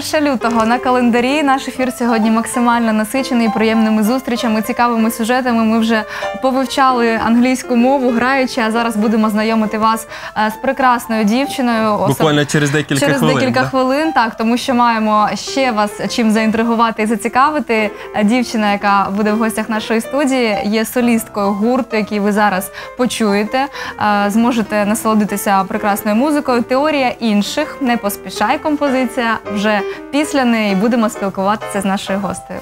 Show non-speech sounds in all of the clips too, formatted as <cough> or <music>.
1 лютого на календарі. Наш ефір сьогодні максимально насичений приємними зустрічами, цікавими сюжетами. Ми вже повивчали англійську мову, граючи, а зараз будемо знайомити вас е, з прекрасною дівчиною. Особ- Буквально через декілька Через хвилин. декілька да? хвилин, так, тому що маємо ще вас чим заінтригувати і зацікавити. Е, Дівчина, яка буде в гостях нашої студії, є солісткою гурту, який ви зараз почуєте. Е, Зможете насолодитися прекрасною музикою. Теорія інших не поспішай композиція. Вже після неї будемо спілкуватися з нашою гостею.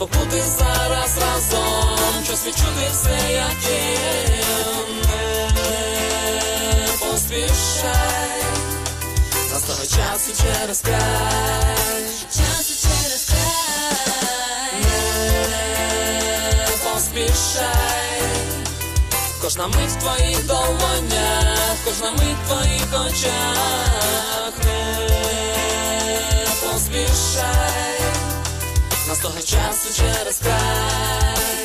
Час побути зараз разом, час відчути все, як є. Не поспішай, настав часу через край, часу через край, не поспішай. Кожна мить в твоїх долонях, кожна мить в твоїх очах. Не поспішай, нас того часу через край,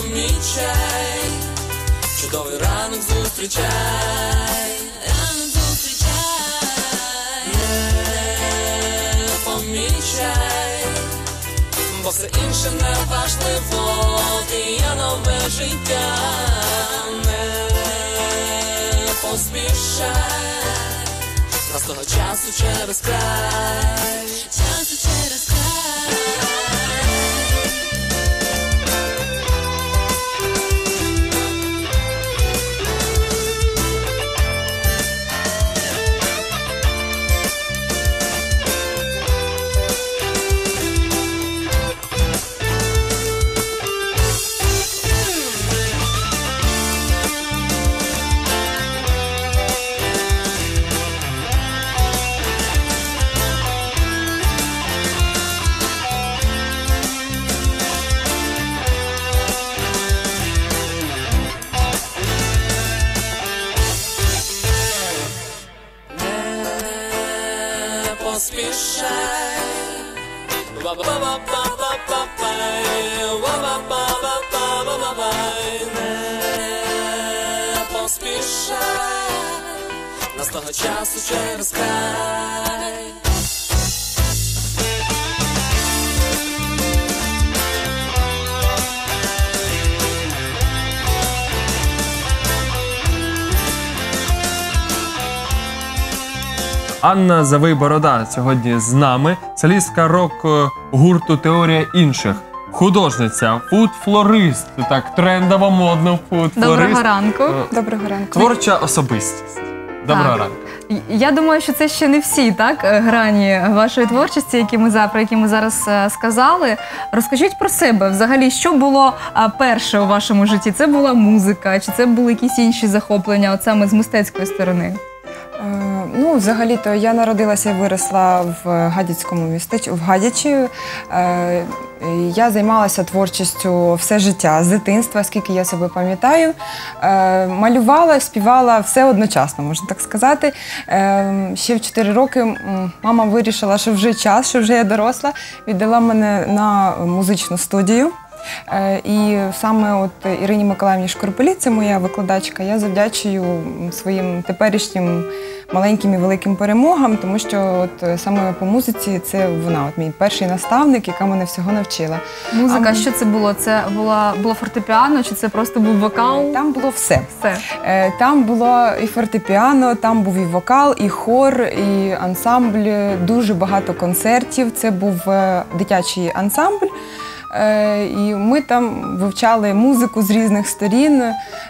помічай, чудовий ранок зустрічай, ранок зустрічай, не помічай, бо все інше не важливо, ти є нове життя, не поспішай, нас того часу через край, часу через поспішай, нас того часу через край. Анна Завий Борода сьогодні з нами, солістка рок гурту Теорія інших, художниця, фуд-флорист, так трендово, модно фуд-флорист. Доброго ранку. Е, Доброго ранку. Творча особистість. Доброго Так. ранку. Я думаю, що це ще не всі так е, грані вашої творчості, які ми за про які ми зараз е, сказали. Розкажіть про себе, взагалі, що було перше у вашому житті? Це була музика, чи це були якісь інші захоплення, от саме з мистецької сторони? Е, Ну, взагалі-то я народилася і виросла в Гадяцькому містечку, в Гадячі. Е, Я займалася творчістю все життя з дитинства, скільки я себе пам'ятаю. Е, Малювала, співала все одночасно, можна так сказати. Е, Ще в 4 роки мама вирішила, що вже час, що вже я доросла, віддала мене на музичну студію. Е, І саме от Ірині Миколаївні Шкорпелі, це моя викладачка, я завдячую своїм теперішнім маленьким і великим перемогам, тому що от саме по музиці це вона, от мій перший наставник, яка мене всього навчила. Музика, А, що це було? Це була було фортепіано, чи це просто був вокал? Там було все. Все. Е, Там було і фортепіано, там був і вокал, і хор, і ансамбль, дуже багато концертів. Це був е, дитячий ансамбль. Е, І ми там вивчали музику з різних сторін.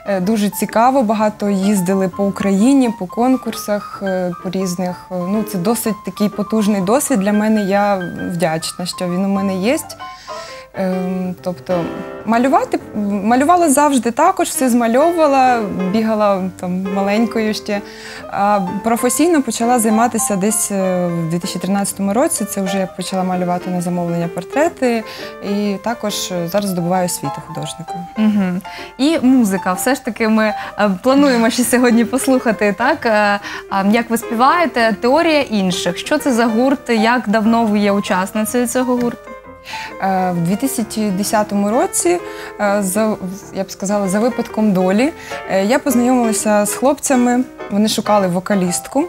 Е, Дуже цікаво, багато їздили по Україні, по конкурсах, е, по різних. Ну, це досить такий потужний досвід для мене. Я вдячна, що він у мене є. Ем, Тобто малювати малювала завжди також, все змальовувала, бігала там маленькою ще. А професійно почала займатися десь е, в 2013 році. Це вже я почала малювати на замовлення портрети, і також е, зараз здобуваю освіту художника. Угу. І музика. Все ж таки, ми е, плануємо ще сьогодні послухати, так як ви співаєте, теорія інших. Що це за гурт? Як давно ви є учасницею цього гурту? Е, В 2010 році, е, за, я б сказала, за випадком долі, е, я познайомилася з хлопцями, вони шукали вокалістку.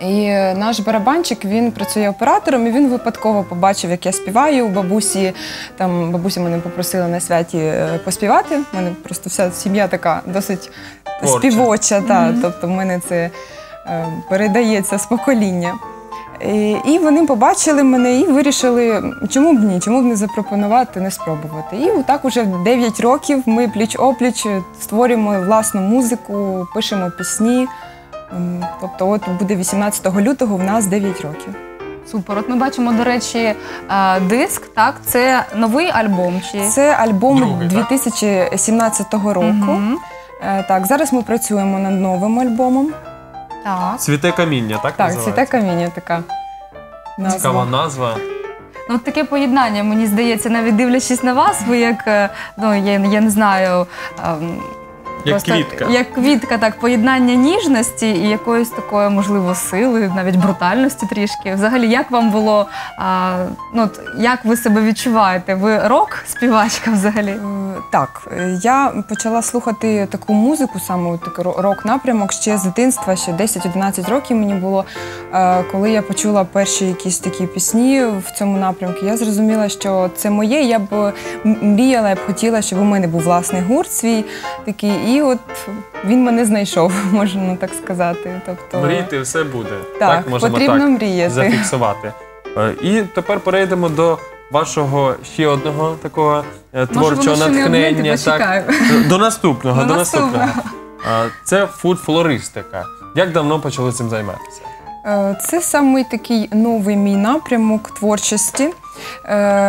І наш барабанчик він працює оператором, і він випадково побачив, як я співаю. У бабусі там бабуся мене попросила на святі поспівати. У мене просто вся сім'я така досить Творча. співоча. Та, тобто в мене це е, передається з покоління. І, і вони побачили мене і вирішили, чому б ні, чому б не запропонувати, не спробувати. І отак уже в 9 років ми пліч-опліч створюємо власну музику, пишемо пісні. Ем, Тобто, от буде 18 лютого в нас 9 років. Супер. От ми бачимо, до речі, е, диск. Так, це новий альбом. Чи Це альбом Другий, 2017 року. Е, Так, зараз ми працюємо над новим альбомом. Так. Цвіте каміння, так? Так, називається? цвіте каміння така. Цікава Назва. назва. Ну, от таке поєднання, мені здається, навіть дивлячись на вас, ви як, е, ну, я, я не знаю. ем, просто квітка. Як квітка, так, поєднання ніжності і якоїсь такої, можливо, сили, навіть брутальності трішки. Взагалі, як вам було, а, ну, от, як ви себе відчуваєте? Ви рок-співачка взагалі? Е, Так, я почала слухати таку музику, саме такий рок-напрямок ще з дитинства, ще 10-11 років мені було. Е, Коли я почула перші якісь такі пісні в цьому напрямку, я зрозуміла, що це моє. Я б мріяла, я б хотіла, щоб у мене був власний гурт свій такий. І от він мене знайшов, <laughs> можна так сказати. Тобто, Мрійте, все буде. Так, можемо потрібно так мріяти. зафіксувати. Е, І тепер перейдемо до вашого ще одного такого е, творчого воно ще не натхнення. До наступного, <laughs> До до наступного. наступного. Е, Це фуд-флористика. Як давно почали цим займатися? Це саме такий новий мій напрямок творчості.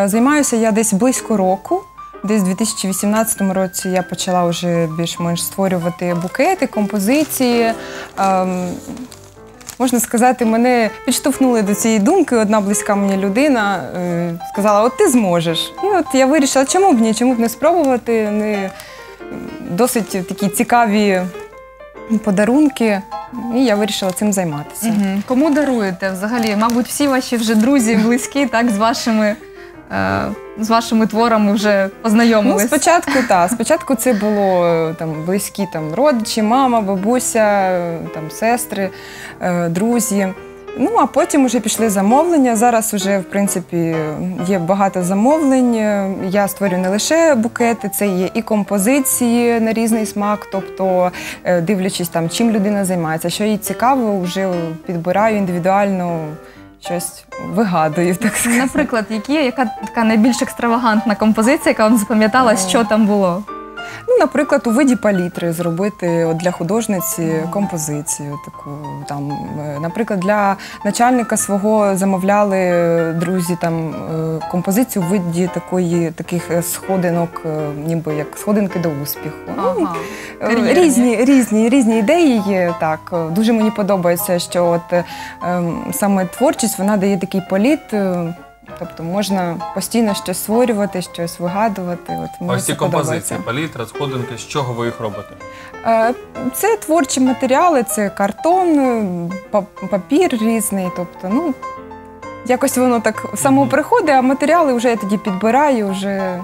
Займаюся я десь близько року. Десь у 2018 році я почала вже більш-менш створювати букети, композиції. Ем, Можна сказати, мене підштовхнули до цієї думки. Одна близька мені людина е, сказала: От ти зможеш. І от я вирішила, чому б ні, чому б не спробувати. Не, досить такі цікаві подарунки. І я вирішила цим займатися. Мгм. Кому даруєте взагалі? Мабуть, всі ваші вже друзі, близькі, так, з вашими, е, з вашими творами вже Ну, спочатку так. Спочатку це було е, там близькі там родичі, мама, бабуся, там сестри, е, друзі. Ну а потім вже пішли замовлення. Зараз вже в принципі є багато замовлень. Я створюю не лише букети, це є і композиції на різний смак. Тобто, е, дивлячись там, чим людина займається, що їй цікаво, вже підбираю індивідуально щось вигадую, так сказати. Наприклад, які, яка така найбільш екстравагантна композиція, яка вам запам'яталась, що там було? Ну, наприклад, у виді палітри зробити от для художниці композицію таку. Там, е, наприклад, для начальника свого замовляли друзі там е, композицію у виді такої таких е, сходинок, е, ніби як сходинки до успіху. Ну, Ага. Е, Кар'єрні. Різні, різні, різні ідеї є. Так Е, дуже мені подобається, що от е, ем, саме творчість вона дає такий політ. е, Тобто можна постійно щось створювати, щось вигадувати. От мені Ось ці це подобається. композиції, палітра, сходинки, з чого ви їх робите? Е, Це творчі матеріали, це картон, е, па- папір різний. Тобто, ну якось воно так само приходить, а матеріали вже я тоді підбираю, вже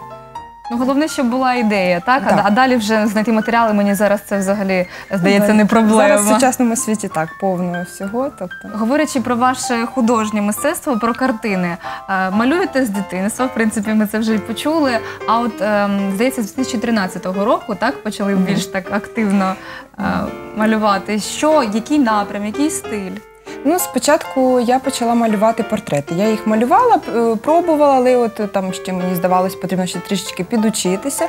Ну, головне, щоб була ідея, так? А, Так. а далі вже знайти матеріали, мені зараз це взагалі здається не проблема. Зараз в сучасному світі так повно всього. Тобто Говорячи про ваше художнє мистецтво, про картини, е, малюєте з дитинства, в принципі, ми це вже й почули. А от ем, здається, з 2013 року так почали більш так активно е, малювати. Що, який напрям, який стиль? Ну, спочатку я почала малювати портрети. Я їх малювала, е, пробувала, але от е, там ще мені здавалось, потрібно ще трішечки підучитися.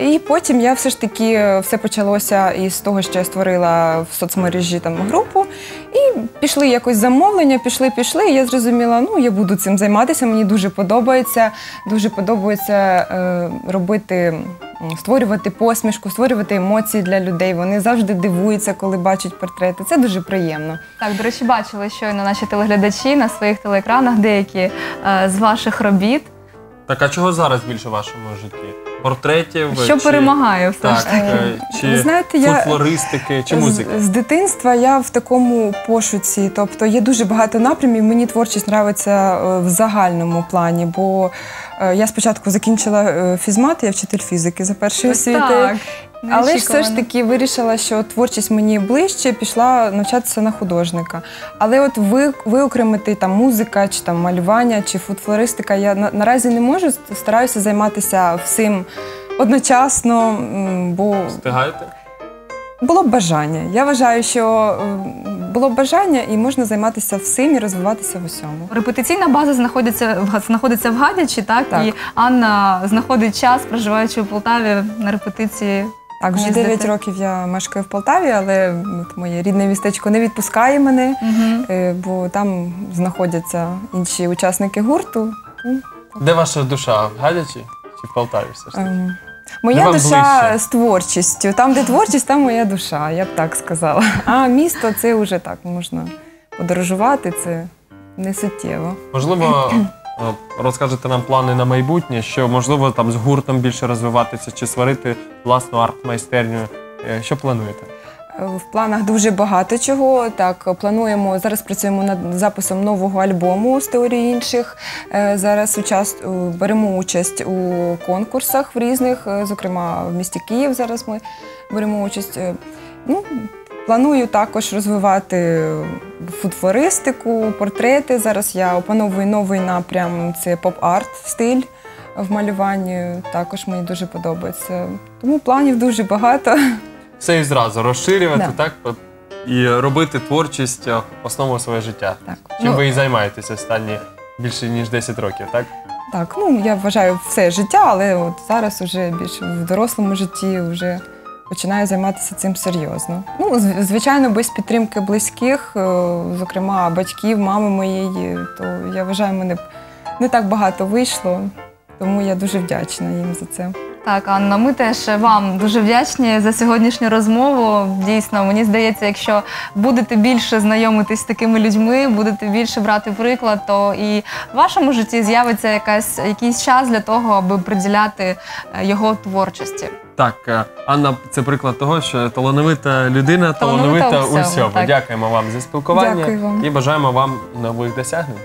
І потім я все ж таки е, все почалося із того, що я створила в соцмережі там групу. І пішли якось замовлення, пішли, пішли. І я зрозуміла, ну я буду цим займатися. Мені дуже подобається. Дуже подобається е, робити. М, Створювати посмішку, створювати емоції для людей. Вони завжди дивуються, коли бачать портрети. Це дуже приємно. Так, до речі, бачили щойно наші телеглядачі на своїх телеекранах деякі е, з ваших робіт. Так, а чого зараз більше в вашому житті? Портретів? Що чи... перемагає все Так, ж таки? е, чи Ви знаєте, я- фольклористики, чи музики? З, з дитинства я в такому пошуці. Тобто є дуже багато напрямів. Мені творчість подобається е, в загальному плані, бо е, я спочатку закінчила фізмат, я вчитель фізики за освітою. так. Але ж все ж таки вирішила, що творчість мені ближче, пішла навчатися на художника. Але от ви, виокремити там музика, чи там малювання, чи фудфлористика, я на, наразі не можу. Стараюся займатися всім одночасно, бо Встигаєте? було б бажання. Я вважаю, що було б бажання і можна займатися всім і розвиватися в усьому. Репетиційна база знаходиться в знаходиться в Гадячі, так? Так. і Анна знаходить час, проживаючи у Полтаві на репетиції. Так, вже Їздити. 9 років я мешкаю в Полтаві, але от моє рідне містечко не відпускає мене, Угу. бо там знаходяться інші учасники гурту. Ну, Де ваша душа? В Гадячі чи в Полтаві все ж таки? Ем, Моя душа ближче? з творчістю. Там, де творчість, там моя душа, я б так сказала. А місто це вже так можна подорожувати, це не суттєво. Можливо, розкажете нам плани на майбутнє, що можливо там з гуртом більше розвиватися чи створити власну арт-майстерню. Е, Що плануєте? Е, В планах дуже багато чого. Так, плануємо зараз. Працюємо над записом нового альбому з теорії інших. Е, Зараз учас... е, беремо участь у конкурсах в різних, е, зокрема в місті Київ. Зараз ми беремо участь. Е, Ну, планую також розвивати фудфлористику, портрети. Зараз я опановую новий напрям це поп-арт стиль в малюванні. Також мені дуже подобається. Тому планів дуже багато. Все і зразу розширювати, Да. так? І робити творчість е, основою свого життя. Так. Чим Ну- ви і займаєтеся останні більше ніж 10 років, так? Так, ну я вважаю все життя, але от зараз уже більш в дорослому житті вже починаю займатися цим серйозно. Ну, звичайно, без підтримки близьких, е, зокрема батьків, мами моєї, то я вважаю, мене не так багато вийшло, тому я дуже вдячна їм за це. Так, Анна, ми теж вам дуже вдячні за сьогоднішню розмову. Дійсно, мені здається, якщо будете більше знайомитись з такими людьми, будете більше брати приклад, то і в вашому житті з'явиться якась якийсь час для того, аби приділяти е, його творчості. Так, е, Анна, це приклад того, що талановита людина, Талановита талановита у всьому, у всьому. так. Дякуємо вам за спілкування Дякую вам. і бажаємо вам нових досягнень.